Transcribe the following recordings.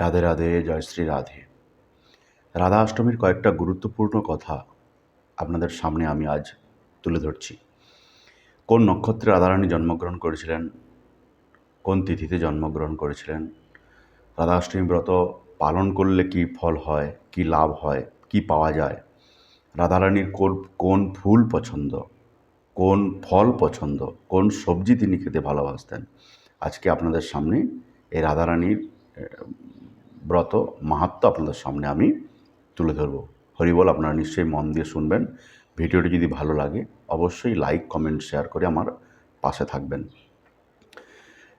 রাধে রাধে, জয় শ্রী রাধে। রাধা অষ্টমীর কয়েকটা গুরুত্বপূর্ণ কথা আপনাদের সামনে আমি আজ তুলে ধরছি। কোন নক্ষত্রে রাধারানী জন্মগ্রহণ করেছিলেন? কোন তিথিতে জন্মগ্রহণ করেছিলেন? রাধা অষ্টমী ব্রত পালন করলে কি ফল হয়, কি লাভ হয়, কি পাওয়া যায়? রাধারানীর কোন কোন ফুল পছন্দ? কোন ফল পছন্দ? কোন সবজি তিনি খেতে ভালোবাসতেন? আজকে আপনাদের সামনে এই রাধারানীর ব্রত মাহাত্ম আপনাদের সামনে আমি তুলে ধরবো। হরিবল, আপনারা নিশ্চয়ই মন দিয়ে শুনবেন। ভিডিওটি যদি ভালো লাগে, অবশ্যই লাইক, কমেন্ট, শেয়ার করে আমার পাশে থাকবেন।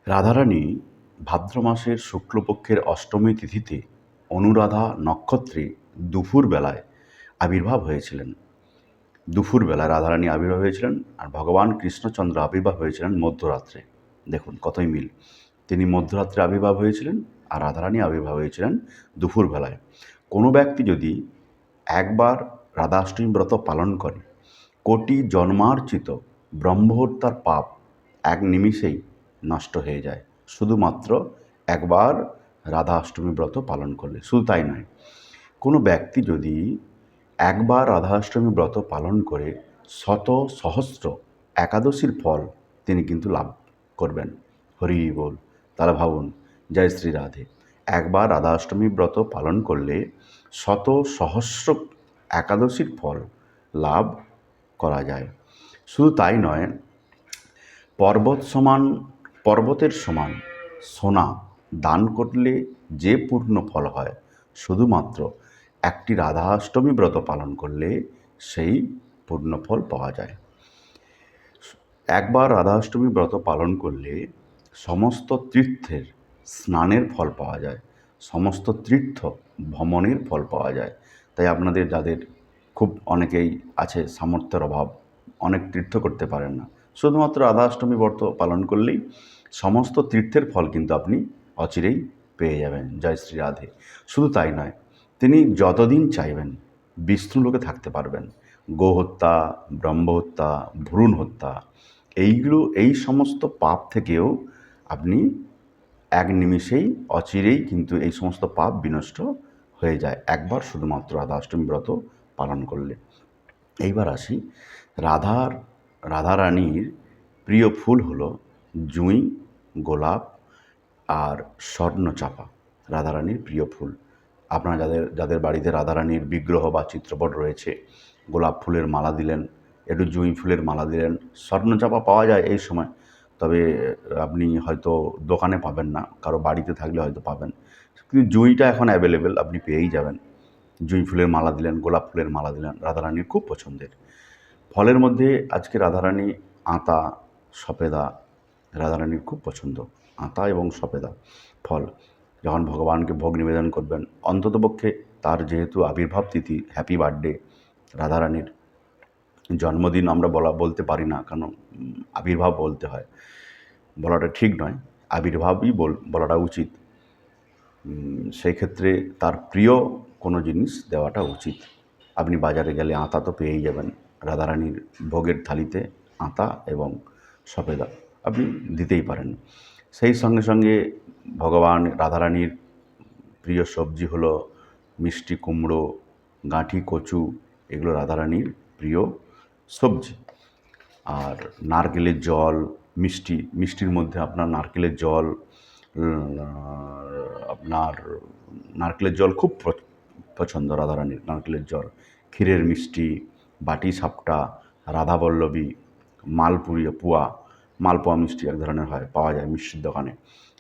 রাধারানী ভাদ্র মাসের শুক্লপক্ষের অষ্টমী তিথিতে অনুরাধা নক্ষত্রে দুপুর বেলায় আবির্ভাব হয়েছিলেন। দুপুর বেলায় রাধারানী আবির্ভাব হয়েছিলেন আর ভগবান কৃষ্ণচন্দ্র আবির্ভাব হয়েছিলেন মধ্যরাত্রে। দেখুন কতই মিল। তিনি মধ্যরাত্রে আবির্ভাব হয়েছিলেন আর রাধারানী আবির্ভাব হয়েছিলেন দুপুরবেলায়। কোনো ব্যক্তি যদি একবার রাধাষ্টমী ব্রত পালন করে, কোটি জন্মার্চিত ব্রহ্মহত্যার পাপ এক নিমিষেই নষ্ট হয়ে যায়। শুধুমাত্র একবার রাধা অষ্টমী ব্রত পালন করলে, শুধু তাই নয়, কোনো ব্যক্তি যদি একবার রাধাষ্টমী ব্রত পালন করে, শত সহস্র একাদশীর ফল তিনি কিন্তু লাভ করবেন। হরি বল, তাহলে ভাবুন জয় শ্রী রাধে। একবার রাধা অষ্টমী ব্রত পালন করলে শত সহস্র একাদশীর ফল লাভ করা যায়। শুধু তাই নয়, পর্বত সমান, পর্বতের সমান সোনা দান করলে যে পূর্ণ ফল হয়, শুধুমাত্র একটি রাধা অষ্টমী ব্রত পালন করলে সেই পূর্ণ ফল পাওয়া যায়। একবার রাধা অষ্টমী ব্রত পালন করলে সমস্ত তীর্থের স্নানের ফল পাওয়া যায়, সমস্ত তীর্থ ভ্রমণের ফল পাওয়া যায়। তাই আপনাদের যাদের খুব অনেকেই আছে সামর্থ্যের অভাব, অনেক তীর্থ করতে পারেন না। শুধুমাত্র রাধা অষ্টমী ব্রত পালন করলেই সমস্ত তীর্থের ফল কিন্তু আপনি অচিরেই পেয়ে যাবেন। জয় শ্রী রাধে। শুধু তাই নয়, তিনি যতদিন চাইবেন বিষ্ণুলোকে থাকতে পারবেন। গোহত্যা, ব্রহ্মহত্যা ভ্রূণ হত্যা এইগুলো, এই সমস্ত পাপ থেকেও আপনি এক নিমিষেই, অচিরেই কিন্তু এই সমস্ত পাপ বিনষ্ট হয়ে যায়। একবার শুধুমাত্র রাধা অষ্টমী ব্রত পালন করলে। এইবার আসি, রাধার, রাধারানীর প্রিয় ফুল হলো জুঁই, গোলাপ আর স্বর্ণচাপা, রাধারানীর প্রিয় ফুল। আপনারা যাদের যাদের বাড়িতে রাধারানীর বিগ্রহ বা চিত্রপট রয়েছে, গোলাপ ফুলের মালা দিলেন, একটু জুঁই ফুলের মালা দিলেন, স্বর্ণচাপা পাওয়া যায় এই সময়। তবে, আপনি হয়তো দোকানে পাবেন না, কারও বাড়িতে থাকলে হয়তো পাবেন। কিন্তু জুঁইটা এখন অ্যাভেলেবেল আপনি পেয়েই যাবেন। জুঁই ফুলের মালা দিলেন, গোলাপ ফুলের মালা দিলেন, রাধারানীর খুব পছন্দের। ফলের মধ্যে আজকে রাধারানী, আতা, সপেদা, রাধারানীর খুব পছন্দ। আতা এবং সপেদা ফল। যখন ভগবানকে ভোগ নিবেদন করবেন, অন্ততপক্ষে তার যেহেতু আবির্ভাব তিথি হ্যাপি বার্থডে রাধারানীর জন্মদিন আমরা বলা, বলতে পারি না, কারণ আবির্ভাব বলতে হয়। বলাটা ঠিক নয়, আবির্ভাবই বল, বলাটা উচিত। সেই ক্ষেত্রে তার প্রিয় কোনো জিনিস দেওয়াটা উচিত। আপনি বাজারে গেলে আতা তো পেয়েই যাবেন, রাধারানীর ভোগের থালিতে আতা এবং সফেদা আপনি দিতেই পারেন। সেই সঙ্গে সঙ্গে ভগবান রাধারানীর প্রিয় সবজি হলো মিষ্টি কুমড়ো, গাঁঠি কচু, এগুলো রাধারানীর প্রিয় সবজি। আর নারকেলের জল, মিষ্টি, মিষ্টির মধ্যে আপনার নারকেলের জল আপনার নারকেলের জল খুব পছন্দ রাধারানীর নারকেলের জল। ক্ষীরের মিষ্টি, বাটি সাপটা রাধাবল্লভী মালপুরি পুয়া, মালপোয়া মিষ্টি এক ধরনের হয়, পাওয়া যায় মিষ্টির দোকানে।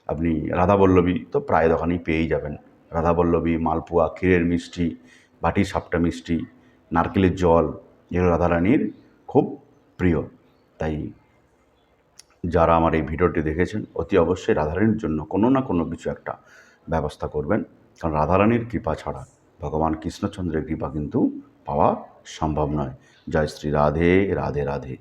আপনি রাধাবল্লভী তো প্রায় দোকানেই পেয়েই যাবেন। রাধাবল্লভী মালপোয়া, ক্ষীরের মিষ্টি, বাটি সাপটা মিষ্টি, নারকেলের জল এগুলো রাধারানীর খুব প্রিয়। তাই যারা আমার এই ভিডিওটি দেখেছেন, অতি অবশ্যই রাধারানীর জন্য কোনো না কোনো কিছু একটা ব্যবস্থা করবেন। কারণ রাধারানীর কৃপা ছাড়া ভগবান কৃষ্ণচন্দ্রের কৃপা কিন্তু পাওয়া সম্ভব নয়। জয় শ্রী রাধে রাধে রাধে।